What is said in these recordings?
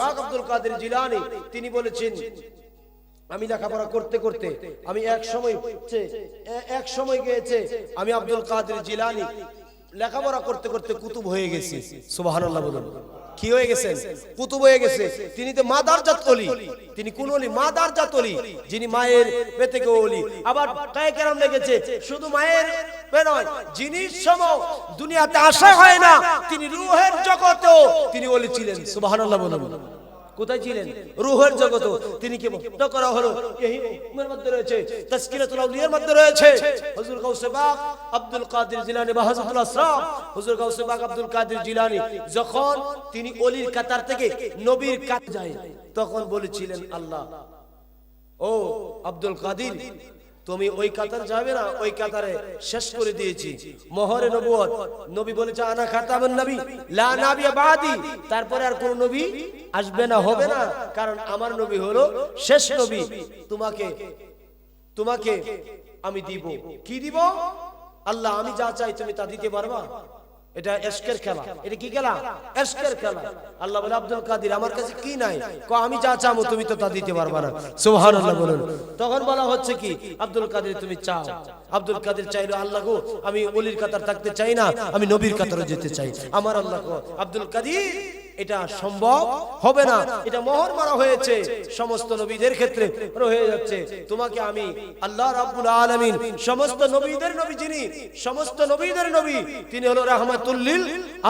পাক আব্দুল কাদের তিনি বলেছেন, আমি লেখাপড়া করতে করতে আমি এক সময় এক সময় গিয়েছে, আমি আব্দুল কাদের জিলানী লেখাপড়া করতে করতে কুতুব হয়ে গেছি। সুবহানাল্লাহ বলুন। কি হয়ে গেছেন? কুতুব হয়ে গেছে। তিনি তো মাদার জাত অলি। তিনি কোন অলি মাদার জাত অলি। যিনি মায়ের পে থেকে অলি। আবার তাই কেরাম লেগেছে শুধু মায়ের নয় যিনি সম দুনিয়াতে আসা হয় না তিনি রুহের জগতেও তিনি অলি ছিলেন। সুবহানাল্লাহ বলুন। কোথায় ছিলেন? রুহের জগত। তিনি কি মুক্ত করা হলো? এই উমের মধ্যে রয়েছে, তাসকিরাতুল আউলিয়ার মধ্যে রয়েছে। হুজুর গাউসে পাক আব্দুল কাদের জিলানী বা হযরতুল আসরাফ হুজুর গাউসে পাক আব্দুল কাদের জিলানী যখন তিনি অলির কাতার থেকে নবীর কাছে যায়, তখন বলেছিলেন আল্লাহ, ও আব্দুল কাদির তুমি ওই কাতার যাবে না, ওই কাতারে শেষ করে দিয়েছি। মোহরে নবুয়ত নবী বলেছে আনা খাতামুন নবী, লা নাবিয়া বাদি। তারপরে আর কোন নবী আসবে না, হবে না। কারণ আমার নবী হলো শেষ নবী। তোমাকে তোমাকে আমি দিব। কি দিব? আল্লাহ, আমি যা চাই তুমি তা দিতে পারবা? এটা এসকের খেলা। এটা কি খেলা? এসকের খেলা। আল্লাহ বলে আব্দুল কাদির আমার কাছে কি নাই? ক আমি যা চাবো তুমি তো তা দিতে পারবা না। সুবহানাল্লাহ বলেন। তখন বলা হচ্ছে কি আব্দুল কাদির তুমি চাও। আব্দুল কাদির চাইলো আল্লাহ গো আমি অলির কাতার থাকতে চাই না আমি নবীর কাতারে যেতে চাই। আমার আল্লাহ গো আব্দুল কাদির এটা সম্ভব হবে না। এটা মোহর মারা হয়েছে। সমস্ত নবীদের ক্ষেত্রে হয়ে যাচ্ছে। তোমাকে আমি আল্লাহ রাব্বুল আলামিন সমস্ত নবীদের নবী যিনি সমস্ত নবীদের নবী তিনি হলো রাহমাতুল্লিল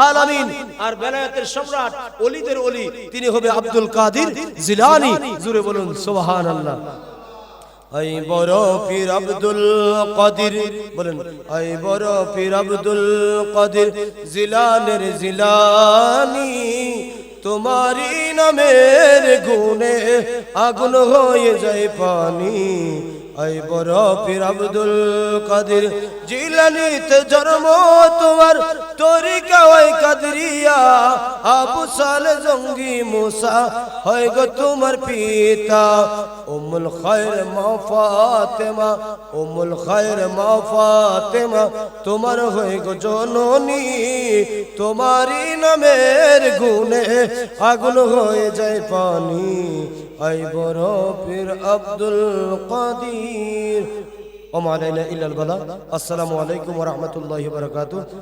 আলামিন। আর বেলায়েতের সম্রাট ওলিদের ওলি তিনি হবে আব্দুল কাদির জিলানী। জুড়ে বলুন সুবহানাল্লাহ। আই বড় পীর আব্দুল কাদির, বলেন, আই বড় পীর আব্দুল কাদির, জিলানের জিলানি তোমারি নামের গুণে আগুন হয়ে যায় পানি। আই বড় পীর আব্দুল কাদির জিলানিতে জন্ম, তোমার তরিকা ওই কাদরিয়া। আবু সাল জঙ্গি মুসা, হয় গো তোমার পিতা। উমুল খায়র মা ফাতেমা উমুল খায়র মা ফাতেমা, তোমার হয়ে গো জননী। তোমারই নামের গুণে আগুন হয়ে যায় পানি। আই বড় পীর আব্দুল কাদির ওমা আলাইনা ইল্লাল বালা আসসালামু আলাইকুম ওয়া রাহমাতুল্লাহি ওয়া বারাকাতুহু